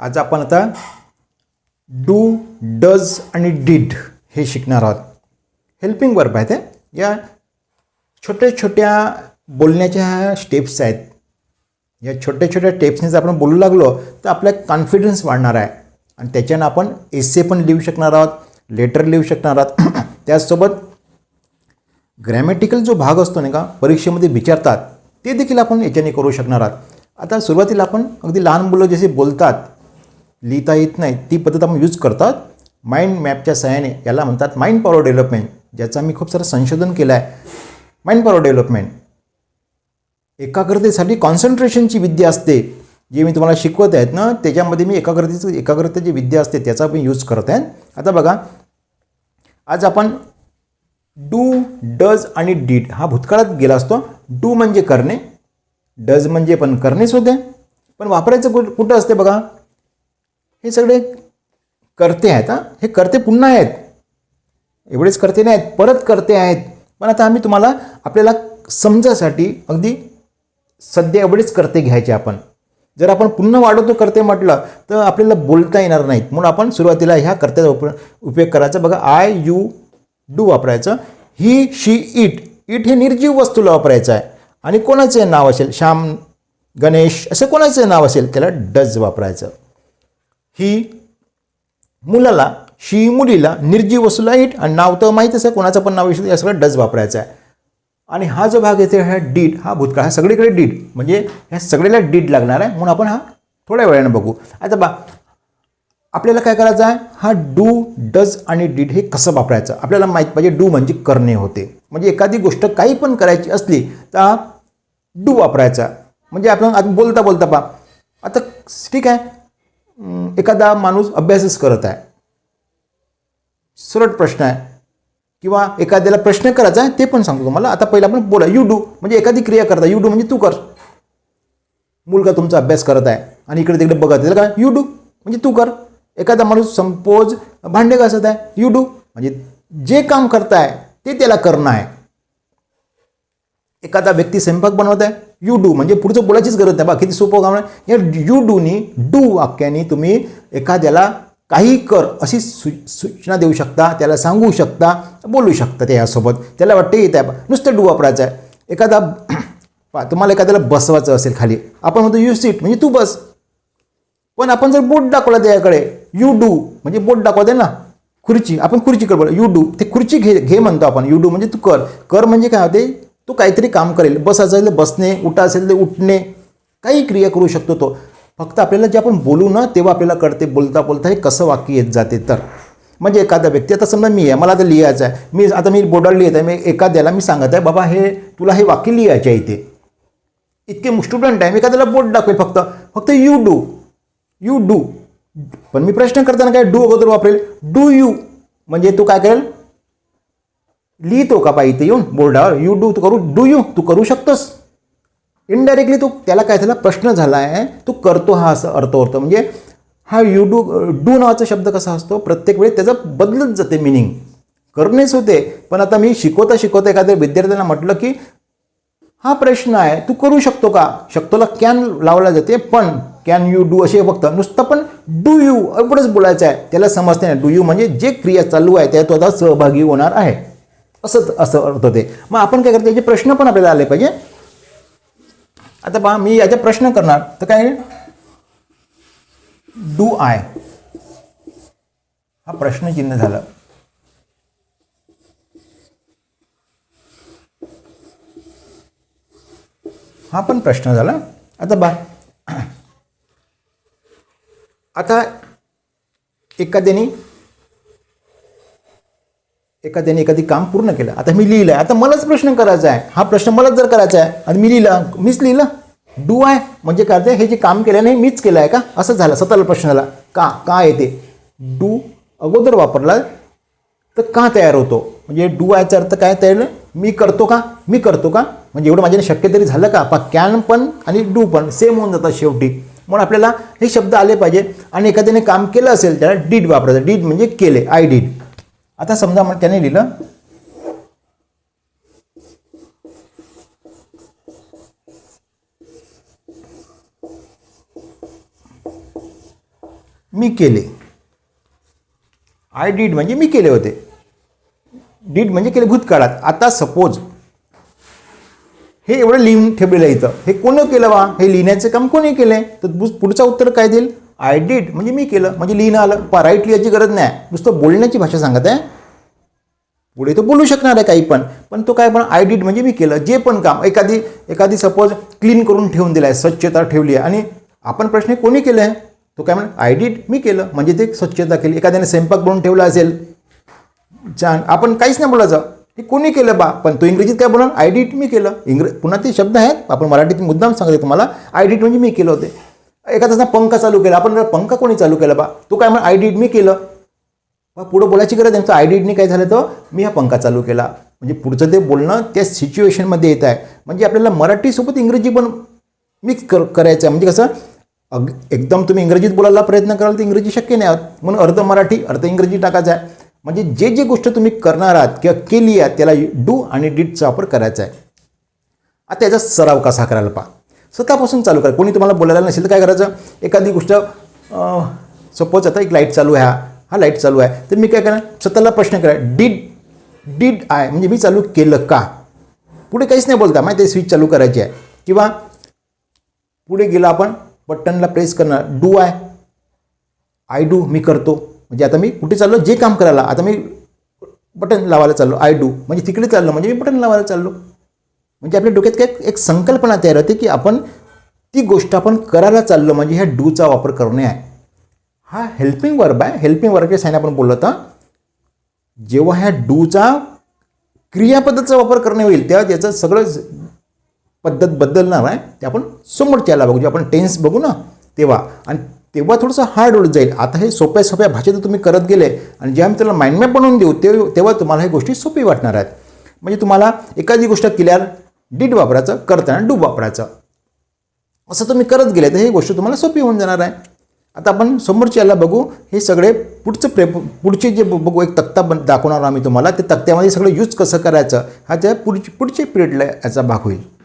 आज आपण आता डू डज आणि डीड हे शिकणार आहोत. हेल्पिंग वर्ब आहे ते या छोट्या छोट्या बोलण्याच्या स्टेप्स आहेत. या छोट्या छोट्या टेप्सने जर आपण बोलू लागलो तर आपला कॉन्फिडन्स वाढणार आहे. आणि त्याच्यानं आपण एसे पण लिहू शकणार आहोत लेटर लिहू शकणार आहोत. त्याचसोबत ग्रॅमॅटिकल जो भाग असतो नाही का परीक्षेमध्ये विचारतात ते देखील आपण याच्याने करू शकणार आहात. आता सुरुवातीला आपण अगदी लहान मुलं जसे बोलतात लिहिता येत नाही. ती पद्धत आपण यूज करतात. माइंड मॅपच्या सहाय्याने याला म्हणतात माइंड पॉवर डेव्हलपमेंट ज्याचा मी खूप सारं संशोधन केलं आहे. माइंड पॉवर डेव्हलपमेंट एकाग्रतेसाठी कॉन्सन्ट्रेशनची विद्या असते. जे मी तुम्हाला शिकवत आहेत ना त्याच्यामध्ये मी एकाग्रतेचं एकाग्रतेची विद्या असते त्याचा मी यूज करत आहे. आता बघा आज आपण डू डज आणि डीड हा भूतकाळात गेला असतो. डू म्हणजे करणे डज म्हणजे पण करणेच होते पण वापरायचं कुठं असते बघा? हे सगळे करते आहेत हां. हे करते पुन्हा आहेत. एवढेच करते नाहीत परत करते आहेत. पण आता आम्ही तुम्हाला आपल्याला समजासाठी अगदी सध्या एवढेच करते घ्यायचे आपण. जर आपण पुन्हा वाढवतो करते म्हटलं तर आपल्याला बोलता येणार नाहीत. म्हणून आपण सुरुवातीला ह्या करत्याचा उप उपयोग करायचा. बघा आय यू डू वापरायचं. ही शी इट इट हे निर्जीव वस्तूला वापरायचं आहे. आणि कोणाचं नाव असेल? श्याम गणेश असं कोणाचं नाव असेल? त्याला डज वापरायचं. ही मुलाला शी मुलीला निर्जीव वस्तूला इट आणि नाव तर माहीतच आहे कोणाचं पण नाव असेल या सगळं डज वापरायचं आहे. आणि हा जो भाग येते हा डीड हा भूतकाळ हा सगळीकडे डीड. म्हणजे ह्या सगळ्याला डीड लागणार आहे म्हणून आपण हा थोड्या वेळानं बघू. आता बा आपल्याला काय करायचं आहे? हा डू डज आणि डीड हे कसं वापरायचं? आपल्याला माहीत पाहिजे डू म्हणजे करणे होते. म्हणजे एखादी गोष्ट काही पण करायची असली तर हा डू वापरायचा. म्हणजे आपण आता बोलता बोलता पा आता ठीक आहे एखादा माणूस अभ्यासच करत आहे. सरळ प्रश्न आहे. किंवा एखाद्याला प्रश्न करायचा आहे ते पण सांगतो तुम्हाला. आता पहिला आपण बोला यू डू म्हणजे एखादी क्रिया करता यू डू म्हणजे तू कर. मुलगा तुमचा अभ्यास करत आहे. आणि इकडे तिकडे बघत आहे. का काय? यू डू म्हणजे तू कर. एखादा माणूस संपोज भांडे घासत आहे. यू डू म्हणजे जे काम करताय ते त्याला करणं आहे. एखादा व्यक्ती स्वयंपाक बनवत आहे यू डू म्हणजे पुढचं बोलायचीच गरज नाही. बा किती सोपं काम आहे. या यू डूनी डू वाक्याने तुम्ही एखाद्याला काही कर अशी सु सूचना देऊ शकता त्याला सांगू शकता बोलू शकता त्यासोबत त्याला वाटते येत आहे नुसतं डू वापरायचं आहे. एखादा पहा, तुम्हाला एखाद्याला बसवायचं असेल खाली. आपण म्हणतो यू सीट म्हणजे तू बस. पण आपण जर बोट दाखवला त्याच्याकडे यू डू म्हणजे बोट दाखवते ना. खुर्ची. आपण खुर्चीकडे बोला. यू डू ते खुर्ची घे घे म्हणतो आपण. यू डू म्हणजे तू कर. कर म्हणजे काय होते? तो काहीतरी काम करेल बस असेल तर बसणे उठा असेल तर उठणे काही क्रिया करू शकतो तो. फक्त आपल्याला जे आपण बोलू ना तेव्हा आपल्याला कळते बोलता बोलता हे कसं वाक्य येत जाते तर. म्हणजे एखादा व्यक्ती आता समजा मी आहे मला आता लिहायचं आहे. मी आता मी बोर्डावर लिहित आहे मी एखाद्याला मी सांगत आहे बाबा हे तुला हे वाक्य लिहायचे आहे इथे. इतके स्टुडंट आहे मी एखाद्याला बोर्ड दाखवेल फक्त. फक्त यू डू. You do. पण मी प्रश्न करताना काय डू अगोदर वापरेल. Do you. म्हणजे तू काय करेल? लिहितो का बाई इथे येऊन? बोर्डावर यू डू तू करू डू यू तू करू शकतोस. इनडायरेक्टली तू त्याला काय झाला? प्रश्न झाला आहे तू करतो हा असं अर्थ होतो म्हणजे हा यू डू डू नावाचा शब्द कसा असतो? प्रत्येक वेळी त्याचं बदलत जाते मिनिंग करणेच होते. पण आता मी शिकवता शिकवता एखाद्या विद्यार्थ्यांना म्हटलं की हा प्रश्न आहे तू करू शकतो का? शकतोला कॅन लावला जाते पण कॅन यू डू असे फक्त नुसतं पण डू यू एवढंच बोलायचं आहे. त्याला समजते नाही. डू यू म्हणजे जे क्रिया चालू आहे त्यात तो आता सहभागी होणार आहे. असंच असं अर्थ होते. मग आपण काय करतो याचे प्रश्न पण आपल्याला आले पाहिजे. आता पहा मी याचे प्रश्न करणार तर काय डू आय? हा प्रश्नचिन्ह झालं. हा पण प्रश्न झाला. आता बा आता एखाद्याने एखाद्याने एखादी काम पूर्ण केलं. आता मी लिहिलं आहे आता मलाच प्रश्न करायचा आहे. हा प्रश्न मलाच जर करायचा आहे आणि मी लिहिला मीच लिहिलं? डू आहे म्हणजे काय ते हे जे काम केलं नाही मीच केलं आहे का? असं झालं स्वतःला प्रश्न झाला का? का येते? डू अगोदर वापरला तर का तयार होतो? म्हणजे डू आयचा अर्थ काय तयार? मी करतो का? मी करतो का? म्हणजे एवढं माझ्याने शक्य तरी झालं का? पा कॅन पण आणि डू पण सेम होऊन जातात शेवटी. म्हणून आपल्याला हे शब्द आले पाहिजे आणि एखाद्याने काम केलं असेल त्याला डीड वापरायचं. डीड म्हणजे केले आय डीड आता समजा मग त्याने लिहिलं मी केले. आय डीड म्हणजे मी केले होते. डीड म्हणजे केले भूतकाळात. आता सपोज हे एवढं लिहून ठेवलेलं इथं. हे कोण केलं बा? हे लिहिण्याचं काम कोणी केलं? आहे तर पुढचं उत्तर काय देईल? आय डीड म्हणजे मी केलं. म्हणजे लिहिणं आलं. पा राईट लिहायची गरज नाही. नुसतं बोलण्याची भाषा सांगत आहे. पुढे तो बोलू शकणार आहे काही पण. पण तो काय पण आय डीड म्हणजे मी केलं. जे पण काम. एखादी एखादी सपोज क्लीन करून ठेवून दिलं आहे स्वच्छता ठेवली आहे. आणि आपण प्रश्न कोणी केलं आहे? तो काय म्हण आय डीड मी केलं. म्हणजे ते स्वच्छता केली. एखाद्याने स्वयंपाक बनवून ठेवला असेल. छान आपण काहीच नाही बोलायचं. हे कोणी केलं बा? पण तो इंग्रजीत काय बोला आय डीट मी केलं. इंग्र पुन्हा ते शब्द आहेत. आपण मराठीत मुद्दाम सांगते तुम्हाला. आय डीट म्हणजे मी केलं होते. एखाद्याचा पंखा चालू केला आपण पंखा कोणी चालू केला बा? तू काय म्हण आय डीड मी केलं. बा पुढं बोलायची गरज त्यांचं आय डीडनी काय झालं तर मी हा पंखा चालू केला. म्हणजे पुढचं ते बोलणं त्या सिच्युएशनमध्ये येत आहे. म्हणजे आपल्याला मराठीसोबत इंग्रजी पण मिक्स कर करायचं आहे. म्हणजे कसं अग एकदम तुम्ही इंग्रजीत बोलायला प्रयत्न कराल तर इंग्रजी शक्य नाही. आहात म्हणून अर्ध मराठी अर्ध इंग्रजी टाकायचं आहे. म्हणजे जे जे गोष्ट तुम्ही करणार आहात किंवा केली आहात त्याला डू आणि डीडचा वापर करायचा आहे. आता याचा सराव कसा करायला पहा. स्वतःपासून चालू करा. कोणी तुम्हाला बोलायला नसेल तर काय करायचं? एखादी गोष्ट सपोज आता एक लाइट चालू आहे. हा हा लाइट चालू आहे. तर मी काय करा स्वतःला प्रश्न करा डीड डीड आय म्हणजे मी चालू केलं का? पुढे काहीच नाही बोलता. माहिती स्विच चालू करायची आहे. किंवा पुढे गेला आपण बटनला प्रेस करणार. डू आय आय डू मी करतो. म्हणजे आता मी कुठे चाललो? जे काम करायला. आता मी बटन लावायला चाललो. आय डू म्हणजे तिकडे चाललो. म्हणजे मी बटन लावायला चाललो. म्हणजे आपल्या डोक्यात काय एक संकल्पना तयार होते की आपण ती गोष्ट आपण करायला चाललो म्हणजे ह्या डूचा वापर करणे आहे. हा हेल्पिंग वर्ब आहे. हेल्पिंग वर्बच्या साईन आपण बोललो होता. जेव्हा ह्या डूचा क्रियापद्धतीचा वापर करणे होईल तेव्हा त्याचं सगळं पद्धत बदलणार आहे. ते आपण समोरच्याला बघू. जे आपण टेन्स बघू ना तेव्हा. आणि तेव्हा थोडंसं हार्ड होत जाईल. आता हे सोप्या सोप्या भाषेत तुम्ही करत गेले आणि जेव्हा मी त्याला माइंडमॅप बनवून देऊ ते तेव्हा तुम्हाला हे गोष्टी सोपी वाटणार आहेत. म्हणजे तुम्हाला एखादी गोष्ट केल्यावर डीड वापरायचं करताना डू वापरायचं. असं तुम्ही करत गेले तर ही गोष्ट तुम्हाला सोपी होऊन जाणार आहे. आता आपण समोरच्या याला बघू हे सगळे पुढचं प्रे पुढचे जे ब- बघू एक तक्ता बन दाखवणार आम्ही तुम्हाला ते तक्त्यामध्ये सगळं यूज कसं करायचं हा त्या पुढची पुढचे पिरियडला याचा भाग होईल.